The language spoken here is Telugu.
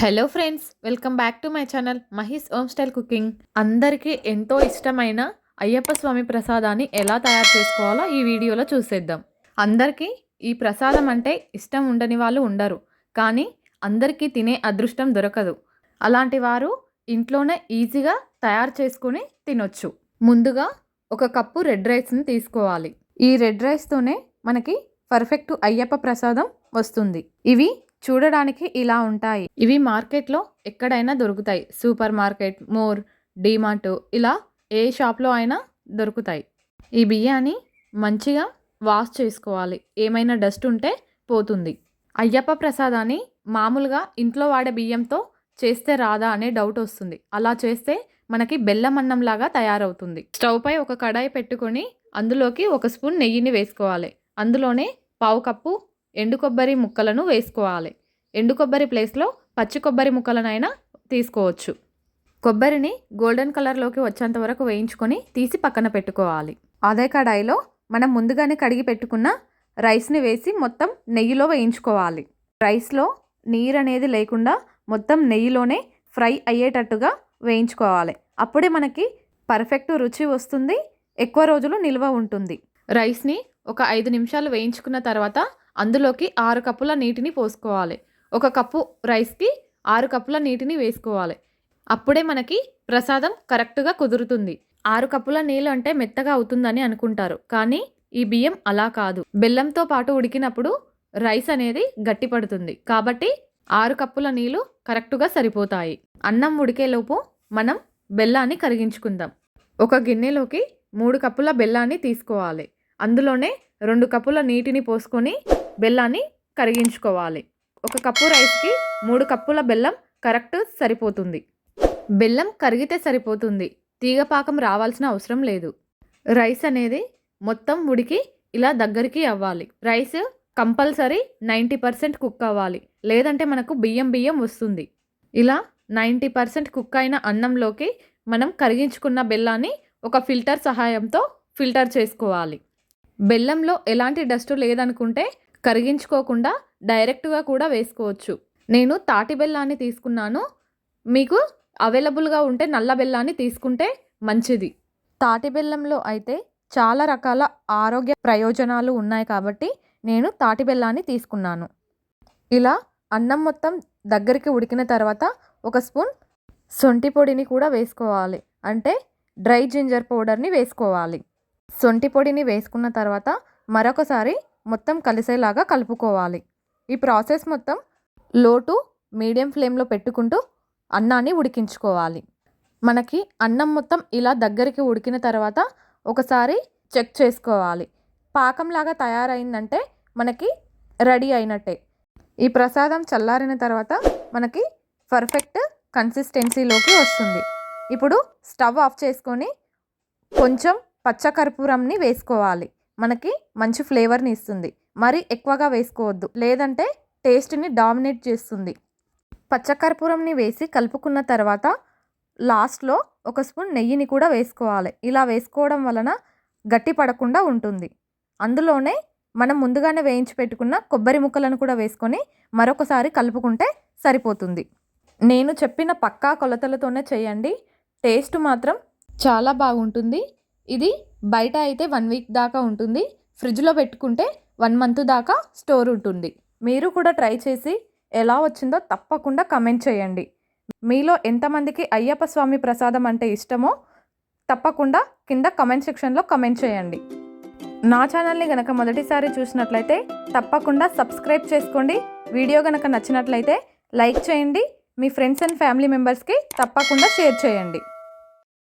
Hello friends welcome back to my channel Mahi's home style cooking. అందరికీ ఎంతో ఇష్టమైన అయ్యప్ప స్వామి ప్రసాదాన్ని ఎలా తయారు చేసుకోవాలో ఈ వీడియోలో చూసేద్దాం. అందరికీ ఈ ప్రసాదం అంటే ఇష్టం ఉండని వాళ్ళు ఉండరు కానీ అందరికీ తినే అదృష్టం దొరకదు. అలాంటి వారు ఇంట్లోనే ఈజీగా తయారు చేసుకుని తినొచ్చు. ముందుగా ఒక కప్పు రెడ్ రైస్ని తీసుకోవాలి. ఈ రెడ్ రైస్తోనే మనకి పర్ఫెక్ట్ అయ్యప్ప ప్రసాదం వస్తుంది. ఇవి చూడడానికి ఇలా ఉంటాయి. ఇవి మార్కెట్లో ఎక్కడైనా దొరుకుతాయి. సూపర్ మార్కెట్ మోర్ డీమార్ట్ ఇలా ఏ షాప్లో అయినా దొరుకుతాయి. ఈ బియ్యాన్ని మంచిగా వాష్ చేసుకోవాలి. ఏమైనా డస్ట్ ఉంటే పోతుంది. అయ్యప్ప ప్రసాదాన్ని మామూలుగా ఇంట్లో వాడే బియ్యంతో చేస్తే రాదా అనే డౌట్ వస్తుంది. అలా చేస్తే మనకి బెల్లం అన్నంలాగా తయారవుతుంది. స్టవ్ పై ఒక కడాయి పెట్టుకొని అందులోకి ఒక స్పూన్ నెయ్యిని వేసుకోవాలి. అందులోనే పావు కప్పు ఎండు కొబ్బరి ముక్కలను వేసుకోవాలి. ఎండు కొబ్బరి ప్లేస్లో పచ్చి కొబ్బరి ముక్కలనైనా తీసుకోవచ్చు. కొబ్బరిని గోల్డెన్ కలర్లోకి వచ్చేంత వరకు వేయించుకొని తీసి పక్కన పెట్టుకోవాలి. అదే కడాయిలో మనం ముందుగానే కడిగి పెట్టుకున్న రైస్ని వేసి మొత్తం నెయ్యిలో వేయించుకోవాలి. రైస్లో నీరు అనేది లేకుండా మొత్తం నెయ్యిలోనే ఫ్రై అయ్యేటట్టుగా వేయించుకోవాలి. అప్పుడే మనకి పర్ఫెక్ట్ రుచి వస్తుంది ఎక్కువ రోజులు నిల్వ ఉంటుంది. రైస్ని ఒక ఐదు నిమిషాలు వేయించుకున్న తర్వాత అందులోకి ఆరు కప్పుల నీటిని పోసుకోవాలి. ఒక కప్పు రైస్కి ఆరు కప్పుల నీటిని వేసుకోవాలి. అప్పుడే మనకి ప్రసాదం కరెక్ట్గా కుదురుతుంది. ఆరు కప్పుల నీళ్ళు అంటే మెత్తగా అవుతుందని అనుకుంటారు. కానీ ఈ బియ్యం అలా కాదు. బెల్లంతో పాటు ఉడికినప్పుడు రైస్ అనేది గట్టిపడుతుంది. కాబట్టి ఆరు కప్పుల నీళ్ళు కరెక్టుగా సరిపోతాయి. అన్నం ఉడికేలోపు మనం బెల్లాన్ని కరిగించుకుందాం. ఒక గిన్నెలోకి మూడు కప్పుల బెల్లాన్ని తీసుకోవాలి. అందులోనే రెండు కప్పుల నీటిని పోసుకొని బెల్లాన్ని కరిగించుకోవాలి. ఒక కప్పు రైస్కి మూడు కప్పుల బెల్లం కరెక్ట్ సరిపోతుంది. బెల్లం కరిగితే సరిపోతుంది. తీగపాకం రావాల్సిన అవసరం లేదు. రైస్ అనేది మొత్తం ఉడికి ఇలా దగ్గరికి అవ్వాలి. Rice compulsory ninety percent cook అవ్వాలి. లేదంటే మనకు బియ్యం బియ్యం వస్తుంది. ఇలా నైంటీ పర్సెంట్ కుక్ అయిన అన్నంలోకి మనం కరిగించుకున్న బెల్లాన్ని ఒక ఫిల్టర్ సహాయంతో ఫిల్టర్ చేసుకోవాలి. బెల్లంలో ఎలాంటి డస్ట్ లేదనుకుంటే కరిగించుకోకుండా డైరెక్ట్గా కూడా వేసుకోవచ్చు. నేను తాటి బెల్లాన్ని తీసుకున్నాను. మీకు అవైలబుల్గా ఉంటే నల్ల బెల్లాన్ని తీసుకుంటే మంచిది. తాటి బెల్లంలో అయితే చాలా రకాల ఆరోగ్య ప్రయోజనాలు ఉన్నాయి కాబట్టి నేను తాటి బెల్లాన్ని తీసుకున్నాను. ఇలా అన్నం మొత్తం దగ్గరికి ఉడికిన తర్వాత ఒక స్పూన్ సొంటి పొడిని కూడా వేసుకోవాలి. అంటే డ్రై జింజర్ పౌడర్ని వేసుకోవాలి. సొంటి పొడిని వేసుకున్న తర్వాత మరొకసారి మొత్తం కలిసేలాగా కలుపుకోవాలి. ఈ ప్రాసెస్ మొత్తం లో టు మీడియం ఫ్లేమ్లో పెట్టుకుంటూ అన్నాన్ని ఉడికించుకోవాలి. మనకి అన్నం మొత్తం ఇలా దగ్గరికి ఉడికిన తర్వాత ఒకసారి చెక్ చేసుకోవాలి. పాకంలాగా తయారైందంటే మనకి రెడీ అయినట్టే. ఈ ప్రసాదం చల్లారిన తర్వాత మనకి పర్ఫెక్ట్ కన్సిస్టెన్సీలోకి వస్తుంది. ఇప్పుడు స్టవ్ ఆఫ్ చేసుకొని కొంచెం పచ్చకర్పూరంని వేసుకోవాలి. మనకి మంచి ఫ్లేవర్ని ఇస్తుంది. మరి ఎక్కువగా వేసుకోవద్దు. లేదంటే టేస్ట్ని డామినేట్ చేస్తుంది. పచ్చకర్పూరంని వేసి కలుపుకున్న తర్వాత లాస్ట్లో ఒక స్పూన్ నెయ్యిని కూడా వేసుకోవాలి. ఇలా వేసుకోవడం వలన గట్టి పడకుండా ఉంటుంది. అందులోనే మనం ముందుగానే వేయించి పెట్టుకున్న కొబ్బరి ముక్కలను కూడా వేసుకొని మరొకసారి కలుపుకుంటే సరిపోతుంది. నేను చెప్పిన పక్కా కొలతలతోనే చేయండి. టేస్ట్ మాత్రం చాలా బాగుంటుంది. ఇది బయట అయితే వన్ వీక్ దాకా ఉంటుంది. ఫ్రిడ్జ్లో పెట్టుకుంటే వన్ మంత్ దాకా స్టోర్ ఉంటుంది. మీరు కూడా ట్రై చేసి ఎలా వచ్చిందో తప్పకుండా కమెంట్ చేయండి. మీలో ఎంతమందికి అయ్యప్ప స్వామి ప్రసాదం అంటే ఇష్టమో తప్పకుండా కింద కమెంట్ సెక్షన్లో కమెంట్ చేయండి. నా ఛానల్ని గనక మొదటిసారి చూసినట్లయితే తప్పకుండా సబ్స్క్రైబ్ చేసుకోండి. వీడియో గనక నచ్చినట్లయితే లైక్ చేయండి. మీ ఫ్రెండ్స్ అండ్ ఫ్యామిలీ మెంబర్స్కి తప్పకుండా షేర్ చేయండి.